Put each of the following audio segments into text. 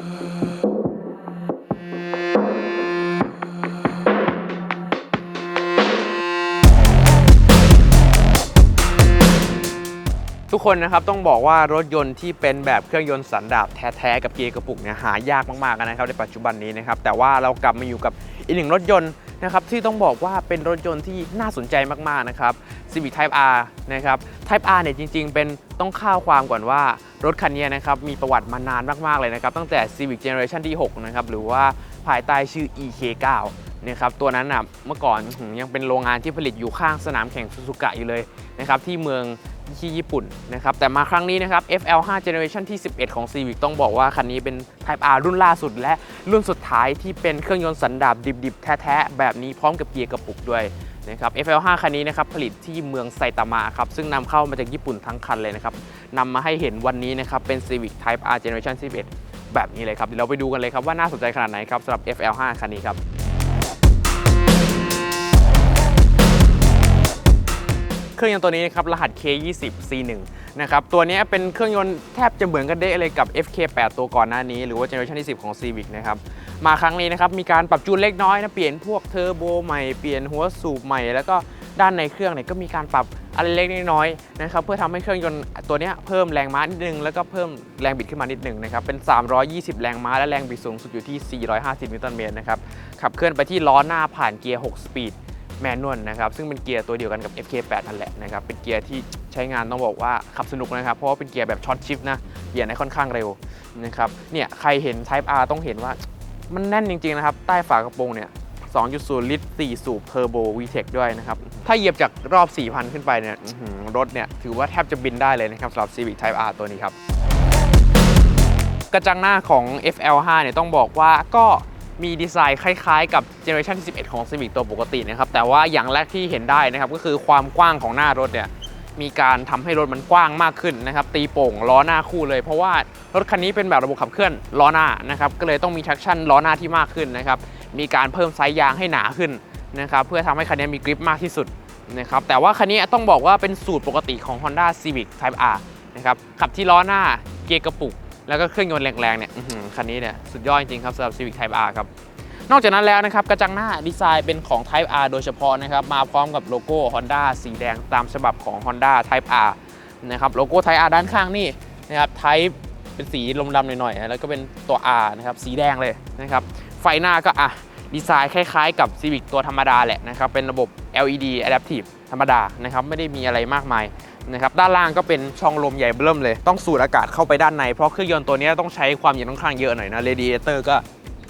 Uh... กคนนะครับต้องบอกว่ารถยนต์ที่เป็นแบบเครื่องยนต์สันดาปแท้ๆกับเกียร์กระปุกเนี่ยหายากมากๆนะครับในปัจจุบันนี้นะครับแต่ว่าเรากลับมาอยู่กับอีกหนึ่งรถยนต์นะครับที่ต้องบอกว่าเป็นรถยนต์ที่น่าสนใจมากๆนะครับ Civic Type R นะครับ Type R เนี่ยจริง ๆ เป็นต้องข้าวความก่อนว่ารถคันนี้นะครับมีประวัติมานานมากๆเลยนะครับตั้งแต่ Civic Generation ที่ 6 นะครับหรือว่าภายใต้ชื่อ EK9 นะครับตัวนั้นนะเมื่อก่อนยังเป็นโรงงานที่ผลิตอยู่ข้างสนามแข่งซูซูกะอยู่เลยนะครับที่เมือง ที่ญี่ปุ่นนะครับ แต่มาครั้งนี้นะครับ FL5 Generation ที่ 11 ของ Civic ต้องบอกว่าคันนี้เป็น Type R รุ่นล่าสุด และรุ่นสุดท้ายที่เป็นเครื่องยนต์สันดาปดิบๆ แท้ๆ แบบนี้พร้อมกับเกียร์กระปุกด้วยนะครับ FL5 คันนี้นะครับผลิตที่เมืองไซตามะครับ ซึ่งนำเข้ามาจากญี่ปุ่นทั้งคันเลยนะครับนำมาให้เห็นวันนี้นะครับเป็น Civic Type R Generation 11 แบบนี้เลยครับเดี๋ยวเราไปดูกันเลยครับว่าน่าสนใจขนาดไหนครับสำหรับ FL5 คันนี้ครับ เครื่องยนต์ตัวนี้นะครับรหัส K20 C1 นะครับตัวนี้เป็นเครื่องยนต์แทบจะเหมือนกันเด้เลยกับ FK8 ตัวก่อนหน้านี้ หรือว่าเจเนอเรชันที่ 10 ของ Civic นะครับมาครั้งนี้นะครับมีการปรับจูนเล็กน้อยนะเปลี่ยนพวกเทอร์โบใหม่เปลี่ยนหัวสูบใหม่แล้วก็ด้านในเครื่องเนี่ยก็มีการปรับอะไรเล็กน้อยนะครับเพื่อทำให้เครื่องยนต์ตัวนี้เพิ่มแรงม้านิดนึง แล้วก็เพิ่มแรงบิดขึ้นมานิดนึงนะครับเป็น 320 แรงม้าและแรงบิดสูงสุดอยู่ที่ 450 นิวตันเมตรนะครับขับเคลื่อนไปที่ล้อหน้าผ่านเกียร์ 6 สปีด แมนนวลนะครับซึ่งเป็นเกียร์ตัวเดียวกันกับ FK8 นั่นแหละนะครับเป็นเกียร์ที่ใช้งานต้องบอกว่าขับสนุกนะครับ เพราะว่าเป็นเกียร์แบบช็อตชิฟนะเกียร์ในค่อนข้างเร็วนะครับเนี่ยใครเห็น Type R ต้องเห็นว่ามันแน่นจริงๆนะครับ ใต้ฝากระโปรงเนี่ย 2.0 ลิตร 4 สูบเทอร์โบ VTEC ด้วยนะครับ ถ้าเหยียบจากรอบ 4,000 ขึ้นไปเนี่ยรถเนี่ย ถือว่าแทบจะบินได้เลยนะครับสำหรับ Civic Type R ตัวนี้ครับ กระจังหน้าของ FL5 เนี่ยต้องบอกว่าก็ มีดีไซน์คล้ายๆ กับเจเนอเรชันที่11 ของ Civic ตัวปกตินะครับ แต่ว่าอย่างแรกที่เห็นได้นะครับก็คือความกว้างของหน้ารถเนี่ยมีการทำให้รถมันกว้างมากขึ้นนะครับ ตีโป่งล้อหน้าคู่เลย เพราะว่ารถคันนี้เป็นแบบระบบขับเคลื่อนล้อหน้านะครับก็เลยต้องมี traction ล้อหน้าที่มากขึ้นนะครับมีการเพิ่มไซส์ยางให้หนาขึ้นนะครับเพื่อทำให้คันนี้มีกริปมากที่สุดนะครับแต่ว่าคันนี้ต้องบอกว่าเป็นสูตรปกติของ Honda Civic Type R นะครับขับที่ล้อหน้าเกียร์กระปุก แล้วก็เครื่องยนต์แรงๆเนี่ยคันนี้เนี่ยสุดยอดจริงๆครับสำหรับ Civic Type R ครับนอกจากนั้นแล้วนะครับกระจังหน้าดีไซน์เป็นของ Type R โดยเฉพาะนะครับมาพร้อมกับโลโก้ Honda สีแดงตามฉบับของ Honda Type R นะครับโลโก้ Type R ด้านข้างนี่นะครับ Type เป็นสีลมดำหน่อยๆ แล้วก็เป็นตัว R นะครับสีแดงเลยนะครับไฟหน้าก็อะดีไซน์คล้ายๆกับ Civic ตัวธรรมดาแหละนะครับเป็นระบบ LED Adaptive ธรรมดานะครับไม่ได้มีอะไรมากมาย นะครับด้านล่างก็เป็นช่องลมใหญ่เบิ่มเลย ต้องสูดอากาศเข้าไปด้านใน เพราะเครื่องยนต์ตัวนี้ต้องใช้ความเย็นค่อนข้างเยอะหน่อยนะ Radiator ก็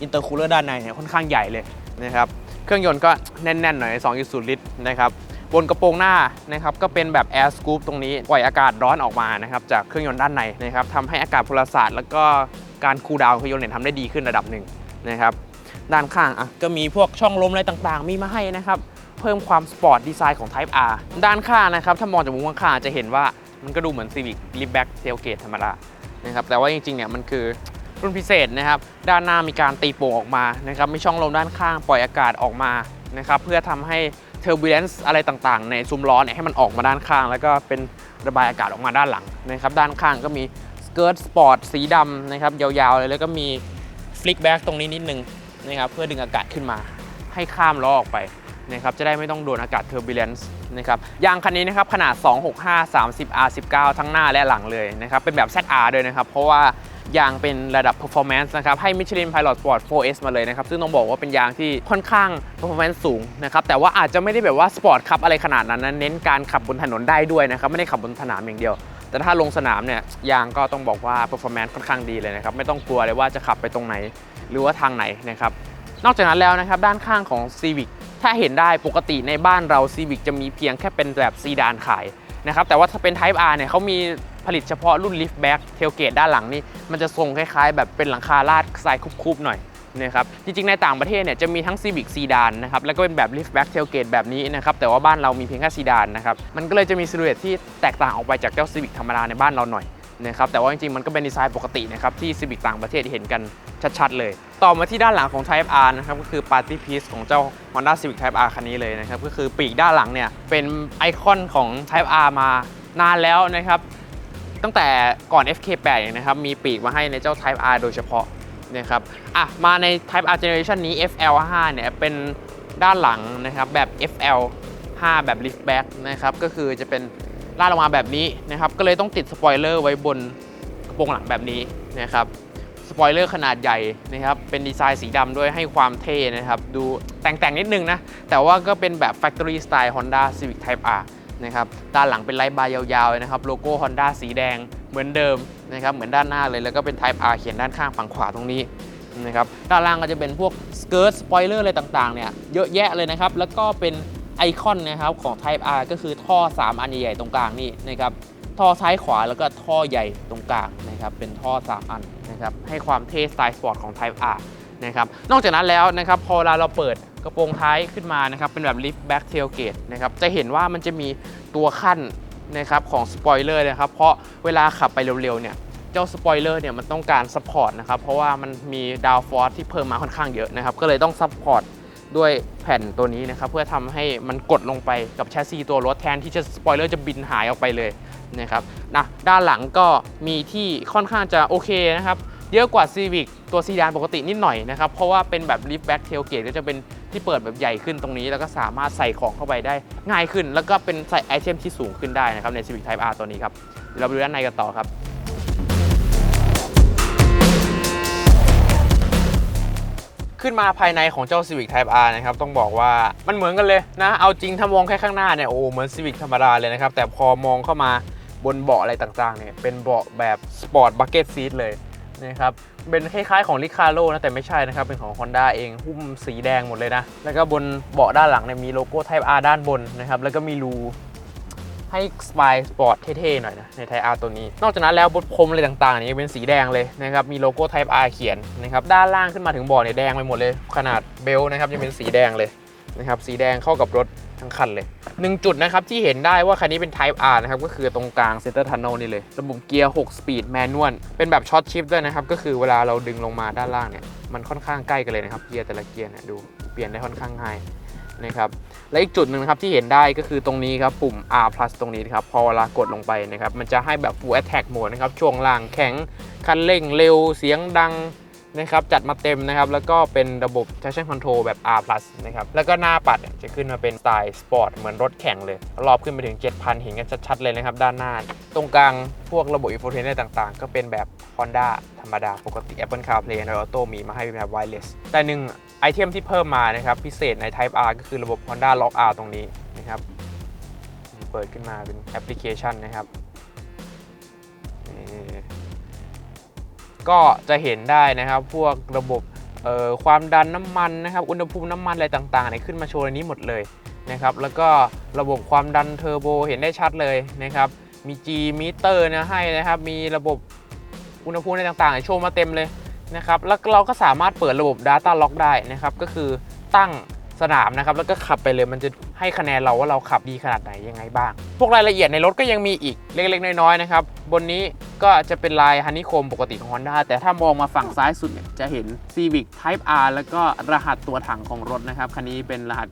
อินเตอร์คูลเลอร์ด้านในเนี่ยค่อนข้างใหญ่เลยนะครับเครื่องยนต์ก็แน่นๆหน่อย2.0ลิตรนะครับบนกระโปรงหน้านะครับก็เป็นแบบ Air Scoop ตรงนี้ปล่อยอากาศร้อนออกมานะครับจากเครื่องยนต์ด้านในนะครับทำให้อากาศพลศาสตร์ แล้วก็การคูลดาวน์เครื่องยนต์เนี่ยทำได้ดีขึ้นระดับหนึ่งนะครับด้านข้างอะก็มีพวกช่องลมอะไรต่างๆ มีมาให้นะครับ เพิ่มความสปอร์ตดีไซน์ของ Type R ด้านข้างนะครับ ถ้ามองจากมุมข้างๆจะเห็นว่ามันก็ดูเหมือน Civic Liftback Tailgate ธรรมดานะครับแต่ว่าจริงๆเนี่ยมันคือรุ่นพิเศษนะครับ ด้านหน้ามีการตีโป่งออกมานะครับมีช่องลมด้านข้างปล่อยอากาศออกมานะครับเพื่อทำให้เทอร์บูเลนซ์อะไรต่างๆ ในซุ้มล้อเนี่ยให้มันออกมาด้านข้าง แล้วก็เป็นระบายอากาศออกมาด้านหลังนะครับด้านข้างก็มีสเกิร์ตสปอร์ตสีดำนะครับยาวๆเลยแล้วก็มีฟลิกแบ็กตรงนี้นิดนึงนะครับเพื่อดึงอากาศขึ้นมาให้ข้ามล้อออกไป นะครับจะได้ไม่ต้องโดนอากาศเทอร์บูเลนซ์นะครับยางคันนี้นะครับขนาด 265 30 R19 ทั้งหน้าและหลังเลยนะครับเป็นแบบ ZR ด้วยนะครับ เพราะว่ายางเป็นระดับ performance นะครับให้ Michelin Pilot Sport 4S มาเลยนะครับซึ่งต้องบอกว่าเป็นยางที่ค่อนข้าง performance สูงนะครับแต่ว่าอาจจะไม่ได้แบบว่าสปอร์ตขับอะไรขนาดนั้นนะเน้นการขับบนถนนได้ด้วยนะครับไม่ได้ขับบนสนามอย่างเดียว แต่ถ้าลงสนามเนี่ยยางก็ต้องบอกว่า performance ค่อนข้างดีเลยนะครับไม่ต้องกลัวเลยว่าจะขับไปตรงไหน หรือว่าทางไหนนะครับนอกจากนั้นแล้วนะครับด้านข้างของ Civic ถ้าเห็นได้ปกติในบ้านเรา Civic จะมีเพียงแค่เป็นแบบซีดานขายนะครับแต่ว่าถ้าเป็น Type R เนี่ยเขามีผลิตเฉพาะรุ่น Liftback Tailgate ด้านหลังนี่มันจะทรงคล้ายๆ แบบเป็นหลังคาลาดทรายคุบๆหน่อยนะครับจริงๆ ในต่างประเทศเนี่ยจะมีทั้ง Civic ซีดานนะครับแล้วก็เป็นแบบ Liftback Tailgate แบบนี้นะครับแต่ว่าบ้านเรามีเพียงแค่ซีดานนะครับมันก็เลยจะมีซิลูเอตที่แตกต่างออกไปจากเจ้า Civic ธรรมดาในบ้านเราหน่อย นะครับแต่ว่าจริงๆ มันก็เป็นดีไซน์ปกตินะครับที่ Civic ต่างประเทศเห็นกันชัดๆ เลย ต่อมาที่ด้านหลังของ Type R นะครับก็คือ Party Piece ของเจ้า Honda Civic Type R คันนี้เลยนะครับก็คือปีกด้านหลังเนี่ยเป็นไอคอนของ Type R มานานแล้วนะครับตั้งแต่ก่อน FK8 เองนะครับมีปีกมาให้ในเจ้า Type R โดยเฉพาะนะครับอะมาใน Type R Generation นี้ FL5 เนี่ยเป็นด้านหลังนะครับแบบ FL5 แบบ liftback นะครับก็คือจะเป็น ลาดลงมาแบบนี้นะครับ ก็เลยต้องติดสปอยเลอร์ไว้บนกระโปรงหลังแบบนี้นะครับสปอยเลอร์ขนาดใหญ่นะครับ เป็นดีไซน์สีดำด้วยให้ความเท่นะครับ ดูแต่งๆนิดนึงนะ แต่ว่าก็เป็นแบบ Factory Style Honda Civic Type R นะครับด้านหลังเป็นไลท์บาร์ยาวๆเลยนะครับ โลโก้ Honda สีแดงเหมือนเดิมนะครับ เหมือนด้านหน้าเลย แล้วก็เป็น Type R เขียนด้านข้างฝั่งขวาตรงนี้นะครับ ด้านล่างก็จะเป็นพวกสเกิร์ตสปอยเลอร์อะไรต่างๆเนี่ย เยอะแยะเลยนะครับ แล้วก็เป็น ไอคอนนะครับของ Type R ก็คือท่อ 3 อันใหญ่ๆตรงกลางนี่นะครับท่อซ้ายขวาแล้วก็ท่อใหญ่ตรงกลางนะครับเป็นท่อ 3 อันนะครับให้ความเท่สไตล์สปอร์ตของ Type R นะครับนอกจากนั้นแล้วนะครับพอเวลาเราเปิดกระโปรงท้ายขึ้นมานะครับเป็นแบบ lift back tailgate นะครับจะเห็นว่ามันจะมีตัวขั้นนะครับของสปอยเลอร์นะครับเพราะเวลาขับไปเร็วๆเนี่ยเจ้าสปอยเลอร์เนี่ยมันต้องการซัพพอร์ตนะครับเพราะว่ามันมีดาวฟอร์สที่เพิ่มมาค่อนข้างเยอะนะครับก็เลยต้องซัพพอร์ต ด้วยแผ่นตัวนี้นะครับเพื่อทำให้มันกดลงไปกับแชสซีตัวรถแทนที่จะสปอยเลอร์จะบินหายออกไปเลยนะครับนะด้านหลังก็มีที่ค่อนข้างจะโอเคนะครับเยอะกว่า Civic ตัวซีดานปกตินิดหน่อยนะครับ เพราะว่าเป็นแบบ lift back tailgate ก็จะเป็นที่เปิดแบบใหญ่ขึ้นตรงนี้ แล้วก็สามารถใส่ของเข้าไปได้ง่ายขึ้น แล้วก็เป็นใส่ไอเทมที่สูงขึ้นได้นะครับใน Civic Type R ตัวนี้ครับ เราไปดูด้านในกันต่อครับ ขึ้นมาภายในของเจ้า Civic Type R นะครับต้องบอกว่ามันเหมือนกันเลยนะ เอาจริงถ้ามองแค่ข้างหน้าเนี่ยโอ้เหมือน Civic ธรรมดาเลยนะครับ แต่พอมองเข้ามาบนเบาะอะไรต่างๆเนี่ยเป็นเบาะแบบ Sport Bucket Seat เลยนะครับเป็นคล้ายๆของ r i c a r o นะแต่ไม่ใช่นะครับ เป็นของ Honda เองหุ้มสีแดงหมดเลยนะ แล้วก็บนเบาะด้านหลังเนี่ยมีโลโก้ Type R ด้านบนนะครับแล้วก็มีรู ให้สปายสปอร์ตเท่ๆหน่อยนะใน Type R ตัวนี้ นอกจากนั้นแล้วบนพรมอะไรต่างๆนี่เป็นสีแดงเลยนะครับมีโลโก้ Type R เขียนนะครับด้านล่างขึ้นมาถึงเบาะเนี่ยแดงไปหมดเลย ขนาดเบลต์นะครับยังเป็นสีแดงเลยนะครับสีแดงเข้ากับรถทั้งคันเลยหนึ่งจุดนะครับที่เห็นได้ว่าคันนี้เป็น Type R นะครับก็คือตรงกลาง Center Tunnel นี่เลย ระบบเกียร์6 Speed Manual เป็นแบบช็อตชิฟด้วยนะครับ ก็คือเวลาเราดึงลงมาด้านล่างเนี่ย มันค่อนข้างใกล้กันเลยนะครับ เกียร์แต่ละเกียร์เนี่ยดูเปลี่ยนได้ค่อนข้างง่าย นะครับและอีกจุดหนึ่งครับที่เห็นได้ก็คือตรงนี้ครับปุ่ม R plus ตรงนี้ครับพอเวลากด l งไปนะครับมันจะให้แบบ full attack mode นะครับช่วงล่างแข็งคันเร่งเร็วเสียงดังนะครับจัดมาเต็มนะครับแล้วก็เป็นระบบ traction control แบบ R plus นะครับแล้วก็หน้าปัดจะขึ้นมาเป็นสไตล์สปอร์ตเหมือนรถแข่งเลย รอบขึ้นไปถึง 7,000 เห็นกันชัดๆเลยนะครับด้านหน้า ตรงกลางพวกระบบ infotainment ต่างๆ ก็เป็นแบบ Honda ธรรมดาปกติ Apple CarPlay Android Auto มีมาให้เป็นแบบ wireless แต่หนึ่ง ไอเทมที่เพิ่มมานะครับพิเศษใน Type R ก็คือระบบ Honda Lock R ตรงนี้นะครับ เปิดขึ้นมาเป็นแอปพลิเคชันนะครับก็จะเห็นได้นะครับพวกระบบความดันน้ำมันนะครับอุณหภูมิน้ำมันอะไรต่างๆเนี่ยขึ้นมาโชว์ในนี้หมดเลยนะครับแล้วก็ระบบความดันเทอร์โบเห็นได้ชัดเลยนะครับมี G มิเตอร์นะให้นะครับมีระบบอุณหภูมิอะไรต่างๆเนี่ยโชว์มาเต็มเลย นะครับแล้วเราก็สามารถเปิดระบบ Data Lock ได้นะครับก็คือตั้งสนามนะครับแล้วก็ขับไปเลยมันจะให้คะแนนเราว่าเราขับดีขนาดไหนยังไงบ้าง พวกรายละเอียดในรถก็ยังมีอีกเล็กๆ น้อยๆนะครับ บนนี้ก็จะเป็นลายฮันนี่โคมปกติของ Honda แต่ถ้ามองมาฝั่งซ้ายสุดเนี่ยจะเห็น Civic Type R แล้วก็รหัสตัวถังของรถนะครับ คันนี้เป็นรหัส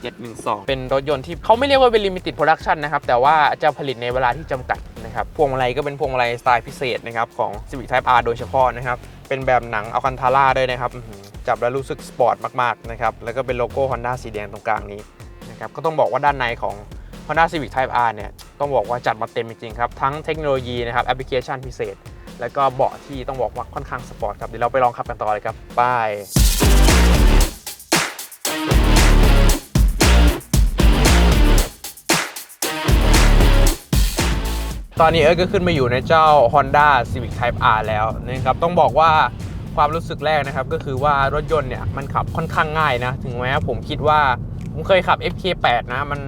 04712 เป็นรถยนต์ที่เขาไม่เรียกว่าเป็น Limited Production นะครับ แต่ว่าจะผลิตในเวลาที่จำกัดนะครับ พวงมาลัยก็เป็นพวงมาลัยสไตล์พิเศษนะครับของ Civic Type R โดยเฉพาะนะครับ เป็นแบบหนังอัลคันทาร่าด้วยนะครับจับแล้วรู้สึกสปอร์ตมากๆนะครับแล้วก็เป็นโลโก้ Honda สีแดงตรงกลางนี้นะครับก็ต้องบอกว่าด้านในของ Honda Civic Type R เนี่ยต้องบอกว่าจัดมาเต็มจริงๆครับ ทั้งเทคโนโลยีนะครับแอปพลิเคชันพิเศษ แล้วก็เบาะที่ต้องบอกว่าค่อนข้างสปอร์ตครับเดี๋ยวเราไปลองขับกันต่อเลยครับไป ตอนนี้เอิร์ธก็ขึ้นมาอยู่ในเจ้า Honda Civic Type R แล้วนะครับต้องบอกว่าความรู้สึกแรกนะครับ ก็คือว่ารถยนต์เนี่ยมันขับค่อนข้างง่ายนะ ถึงแม้ผมคิดว่า ผมเคยขับ FK8 นะมัน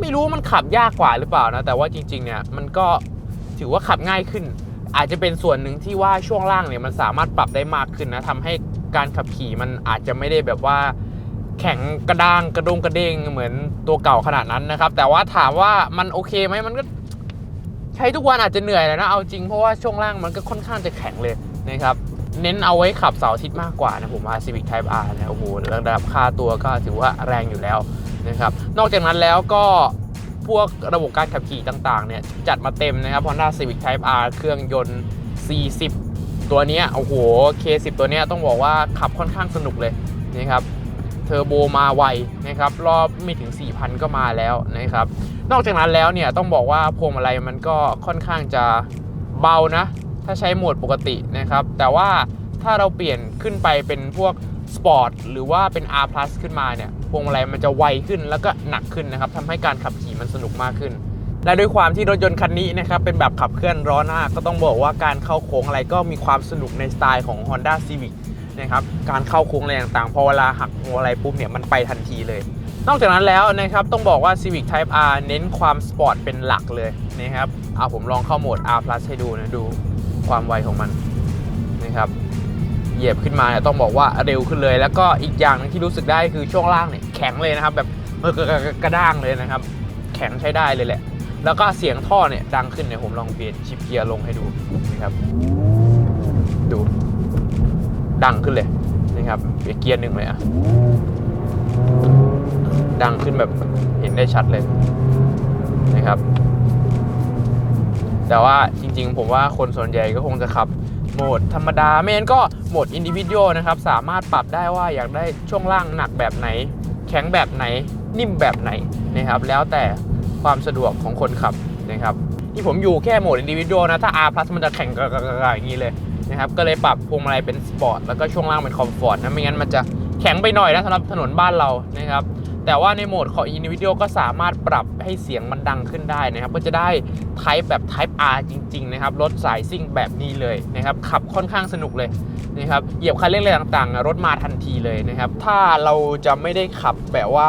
ไม่รู้มันขับยากกว่าหรือเปล่านะ แต่ว่าจริง ๆ เนี่ยมันก็ถือว่าขับง่ายขึ้น อาจจะเป็นส่วนหนึ่งที่ว่าช่วงล่างเนี่ยมันสามารถปรับได้มากขึ้นนะทำให้การขับขี่มันอาจจะไม่ได้แบบว่าแข็งกระด้างกระดงกระเด้งเหมือนตัวเก่าขนาดนั้นนะครับ แต่ว่าถามว่ามันโอเคไหมมันก็ ใช้ทุกวันอาจจะเหนื่อยแล้วนะเอาจริงเพราะว่าช่วงล่างมันก็ค่อนข้างจะแข็งเลยนะครับเน้นเอาไว้ขับเสาร์อาทิตย์มากกว่านะผมว่า Civic Type R นี่ยโอ้โหระดับค่าตัวก็ถือว่าแรงอยู่แล้วนะครับนอกจากนั้นแล้วก็พวกระบบการขับขี่ต่างๆเนี่ยจัดมาเต็มนะครับ Honda Civic Type R เครื่องยนต์ 40 ตัวนี้โอ้โห K10 ตัวนี้ต้องบอกว่าขับค่อนข้างสนุกเลยนะครับ เทอร์โบมาไวนะครับรอบไม่ถึง 4,000 ก็มาแล้วนะครับ นอกจากนั้นแล้วเนี่ยต้องบอกว่าพวงมาลัยมันก็ค่อนข้างจะเบานะ ถ้าใช้โหมดปกตินะครับ แต่ว่าถ้าเราเปลี่ยนขึ้นไปเป็นพวกสปอร์ตหรือว่าเป็น R+ ขึ้นมาเนี่ยพวงมาลัยมันจะไวขึ้นแล้วก็หนักขึ้นนะครับทำให้การขับขี่มันสนุกมากขึ้น และด้วยความที่รถยนต์คันนี้นะครับเป็นแบบขับเคลื่อนล้อหน้าก็ต้องบอกว่าการเข้าโค้งอะไรก็มีความสนุกในสไตล์ของ Honda Civic นะครับการเข้าโค้งอะไรต่างๆพอเวลาหักหัวอะไรปุ๊บเนี่ยมันไปทันทีเลย นอกจากนั้นแล้วนะครับต้องบอกว่า Civic Type R เน้นความสปอร์ตเป็นหลักเลยนะครับเอาผมลองเข้าโหมด R+ ให้ดูนะดูความไวของมันนะครับเหยียบขึ้นมาเนี่ยต้องบอกว่าเร็วขึ้นเลย แล้วก็อีกอย่างหนึงที่รู้สึกได้คือช่วงล่างเนี่ยแข็งเลยนะครับ แบบกระด้างเลยนะครับ แข็งใช้ได้เลยแหละ แล้วก็เสียงท่อเนี่ยดังขึ้นเนี่ยผมลองเปลี่ยนชิปเกียร์ลงให้ดูนะครับ ดู ดังขึ้นเลยนะครับเปลี่ยนเกียร์หนึ่งเลยอะดังขึ้นแบบเห็นได้ชัดเลยนะครับ แต่ว่าจริงๆ ผมว่าคนส่วนใหญ่ก็คงจะขับโหมดธรรมดาไม่งั้นก็โหมดอินดิวิ u a l นะครับ สามารถปรับได้ว่าอยากได้ช่วงล่างหนักแบบไหน แข็งแบบไหนนิ่มแบบไหนนะครับ แล้วแต่ความสะดวกของคนขับนะครับ ที่ผมอยู่แค่โหมดอินดิวิ u a l นะ ถ้า R+ มันจะแข็งกระๆอย่างนี้เลย นะครับก็เลยปรับพวงมาลัยเป็นสปอร์ตแล้วก็ช่วงล่างเป็นคอมฟอร์ตนะไม่งั้นมันจะแข็งไปหน่อยนะสำหรับถนนบ้านเรานะครับแต่ว่าในโหมดของ individual ก็สามารถปรับให้เสียงมันดังขึ้นได้นะครับ ก็จะได้ type แบบ type R จริง ๆ นะครับ รถสายซิ่งแบบนี้เลยนะครับ ขับค่อนข้างสนุกเลยนะครับ เหยียบคันเร่งอะไรต่างๆ รถมาทันทีเลยนะครับ ถ้าเราจะไม่ได้ขับแบบว่า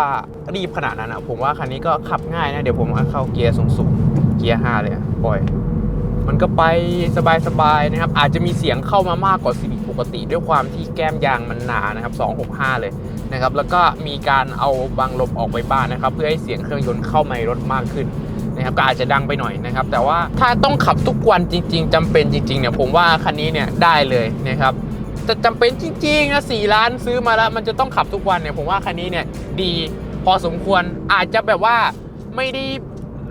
รีบขนาดนั้นอะผมว่าคันนี้ก็ขับง่ายนะ เดี๋ยวผมเอาเข้าเกียร์สูงๆ เกียร์ 5 เลยอะปล่อย มันก็ไปสบายๆนะครับ อาจจะมีเสียงเข้ามามากกว่าซีวิปกติ ด้วยความที่แก้มยางมันหนานะครับ 265 เลยนะครับ แล้วก็มีการเอาบางลมออกไปบ้างนะครับ เพื่อให้เสียงเครื่องยนต์เข้าในรถมากขึ้นนะครับก็อาจจะดังไปหน่อยนะครับ แต่ว่าถ้าต้องขับทุกวันจริง ๆจำเป็นจริงๆเนี่ยผมว่าคันนี้เนี่ยได้เลยนะครับจะจำเป็นจริงๆนะสี่ล้านซื้อมาแล้ว มันจะต้องขับทุกวันเนี่ยผมว่าคันนี้เนี่ยดีพอสมควรอาจจะแบบว่าไม่ได้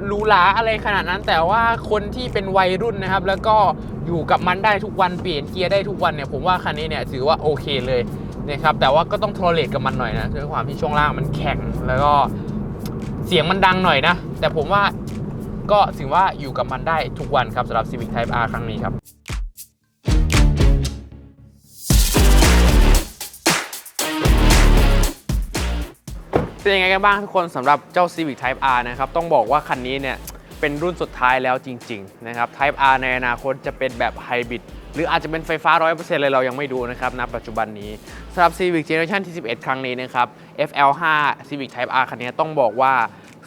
หรูหราอะไรขนาดนั้น แต่ว่าคนที่เป็นวัยรุ่นนะครับ แล้วก็อยู่กับมันได้ทุกวันเปลี่ยนเกียร์ได้ทุกวันเนี่ยผมว่าคันนี้เนี่ยถือว่าโอเคเลยนะครับแต่ว่าก็ต้องทรเลตกับมันหน่อยนะด้วยความที่ช่วงล่างมันแข็งแล้วก็เสียงมันดังหน่อยนะ แต่ผมว่าก็ถือว่าอยู่กับมันได้ทุกวันครับสำหรับ Civic Type R ครั้งนี้ครับ เป็นยังไงกันบ้างทุกคนสำหรับเจ้า Civic Type R นะครับ ต้องบอกว่าคันนี้เนี่ยเป็นรุ่นสุดท้ายแล้วจริง ๆ นะครับ Type R ในอนาคตจะเป็นแบบไฮบริดหรืออาจจะเป็นไฟฟ้า 100%เลยเรายังไม่ดูนะครับณปัจจุบันนี้สำหรับ Civic Generation ที่ 11 ครั้งนี้นะครับ FL5 Civic Type R คันนี้ต้องบอกว่า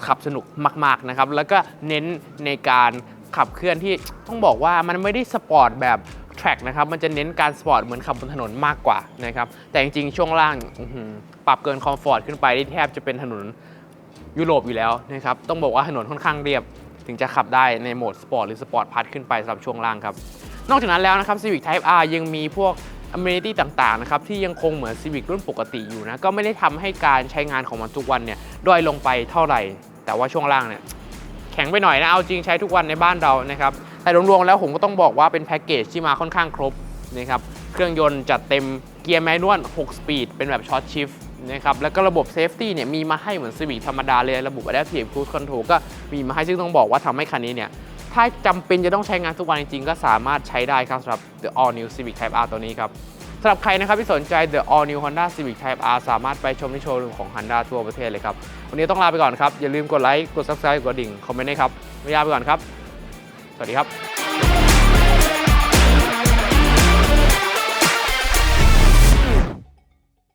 ขับสนุกมาก ๆ นะครับ แล้วก็เน้นในการขับเคลื่อนที่ต้องบอกว่ามันไม่ได้สปอร์ตแบบแทร็กนะครับ มันจะเน้นการสปอร์ตเหมือนขับบนถนนมากกว่านะครับ แต่จริง ๆ ช่วงล่างอ ปรับเกินคอมฟอร์ตขึ้นไปที่แทบจะเป็นถนนยุโรปอยู่แล้วนะครับต้องบอกว่าถนนค่อนข้างเรียบ ถึงจะขับได้ในโหมดสปอร์ตหรือสปอร์ตพัดขึ้นไปสำหรับช่วงล่างครับ นอกจากนั้นแล้วนะครับ Civic Type R ยังมีพวก amenity ต่างๆนะครับที่ยังคงเหมือน Civic รุ่นปกติอยู่นะก็ไม่ได้ทำให้การใช้งานของมันทุกวันเนี่ยด้อยลงไปเท่าไหร่ แต่ว่าช่วงล่างเนี่ยแข็งไปหน่อยนะเอาจริงใช้ทุกวันในบ้านเรานะครับแต่รวมๆแล้วผมก็ต้องบอกว่าเป็นแพ็กเกจที่มาค่อนข้างครบนะครับเครื่องยนต์จัดเต็มเกียร์แมนนวล6สปีดเป็นแบบช็อตชิฟ นะครับแล้วก็ระบบเซฟตี้เนี่ยมีมาให้เหมือน Civic ธรรมดาเลย ระบบ Adaptive Cruise Control ก็มีมาให้ซึ่งต้องบอกว่าทำให้คันนี้เนี่ยถ้าจำเป็นจะต้องใช้งานทุกวันจริงๆ ก็สามารถใช้ได้ครับสำหรับ The All New Civic Type R ตัวนี้ครับสำหรับใครนะครับที่สนใจ The All New Honda Civic Type R สามารถไปชมที่โชว์รูมของ Honda ทั่วประเทศเลยครับ วันนี้ต้องลาไปก่อนครับ อย่าลืมกดไลค์ กด Subscribe กดดิ่ง คอมเมนต์ให้ครับวันนี้ลาไปก่อนครับ สวัสดีครับ